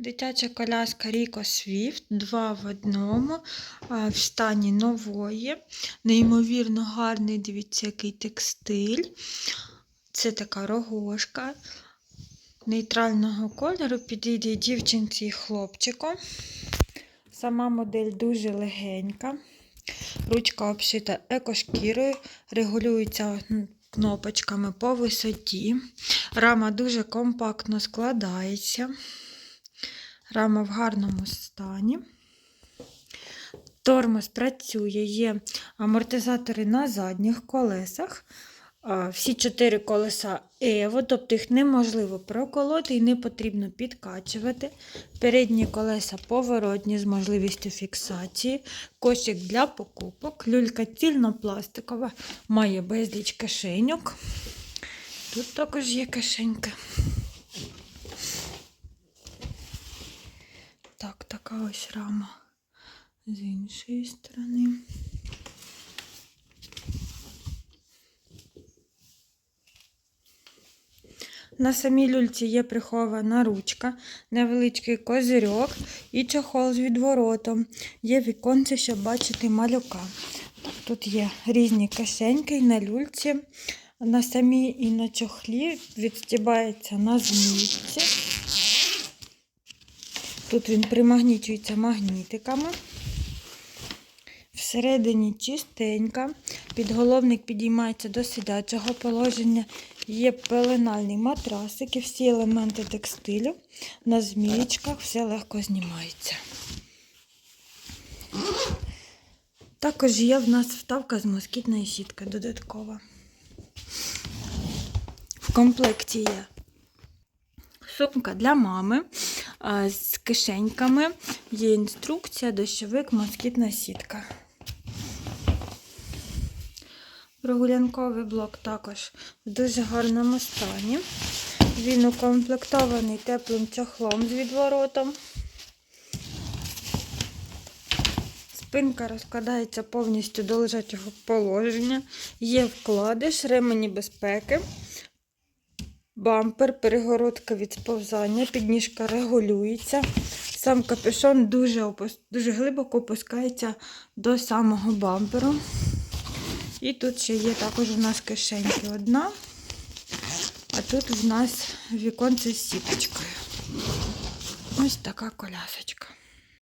Дитяча коляска Ріко Свіфт, два в одному, в стані нової. Неймовірно гарний, дивіться, який текстиль. Це така рогошка нейтрального кольору, підійде дівчинці і хлопчику. Сама модель дуже легенька. Ручка обшита екошкірою, регулюється кнопочками по висоті. Рама дуже компактно складається. Рама в гарному стані. Тормоз працює, є амортизатори на задніх колесах. Всі чотири колеса Ево, тобто їх неможливо проколоти і не потрібно підкачувати. Передні колеса поворотні з можливістю фіксації, кошик для покупок, люлька цільнопластикова, має безліч кишеньок. Тут також є кишенька. Така ось рама з іншої сторони. На самій люльці є прихована ручка, невеличкий козирьок і чохол з відворотом. Є віконце, щоб бачити малюка. Тут є різні кишеньки і на люльці. На самій і на чохлі відстібається на змітці. Тут він примагнічується магнітиками. Всередині чистенька. Підголовник підіймається до сидячого положення. Є пеленальний матрасик і всі елементи текстилю. На змієчках все легко знімається. Також є в нас вставка з москітної сітки додаткова. В комплекті є сумка для мами з кишеньками. Є інструкція, дощовик, москітна сітка. Прогулянковий блок також в дуже гарному стані. Він укомплектований теплим чохлом з відворотом. Спинка розкладається повністю до лежачого положення. Є вкладиш, ремені безпеки, бампер, перегородка від сповзання, підніжка регулюється. Сам капюшон дуже, опус- дуже глибоко опускається до самого бамперу. І тут ще є також у нас кишеньки одна, а тут в нас віконце з сіточкою. Ось така колясочка.